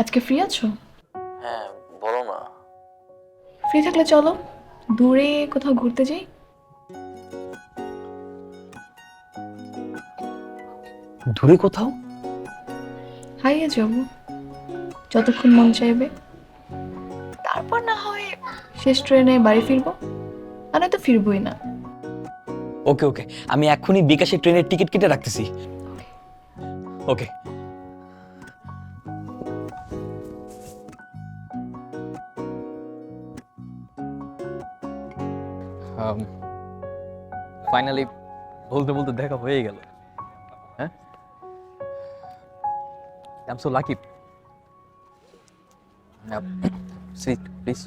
আজকে ফ্রি আছো? হ্যাঁ বলো না। ফ্রি থাকলে চলো দূরে কোথাও ঘুরতে যাই। দূরে কোথাও? হাইয়ে যাব যতক্ষণ মন চাইবে। তারপর না হয় শেষ ট্রেনে বাড়ি ফিরবো আর নয়তো ফিরবোই না। ওকে ওকে। আমি এক্ষুনি বিকাশে ট্রেনের টিকিট কেটে রাখতেছি। ওকে। ফাইনালি বলতে বলতে দেখা হয়ে গেল। হ্যাঁ? I am so lucky sit please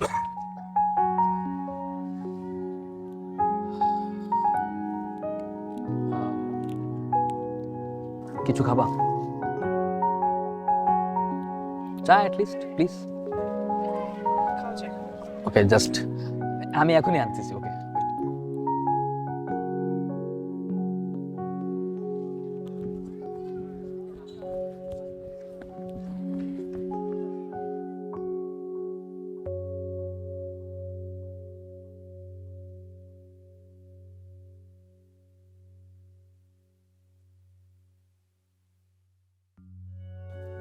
কিছু খাবা? চা লিস্ট প্লিজ ওকে জাস্ট আমি এখনই আনতেছি okay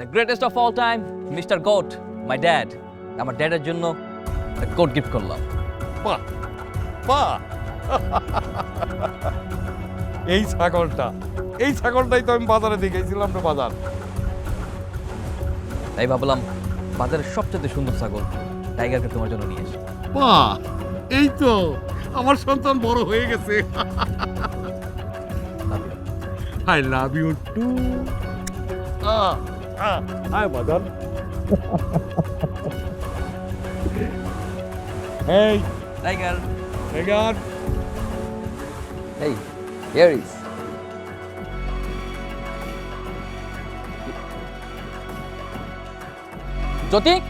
the greatest of all time mister GOAT my dad আমার ড্যাডের জন্য কোট গিফট করলাম। বাহ বাহ। এই ছাগলটা এই ছাগলটাই তো আমি বাজারে দেখেছিলাম না বাজার। তাই ভাবলাম বাজারের সবচেয়ে সুন্দর ছাগল টাইগারকে তোমার জন্য নিয়ে এসে বাহ এই তো আমার সন্তান বড় হয়ে গেছে। I love you too high বাজার এই টাইগার এগার এই হিয়ার ইজ জ্যোতিক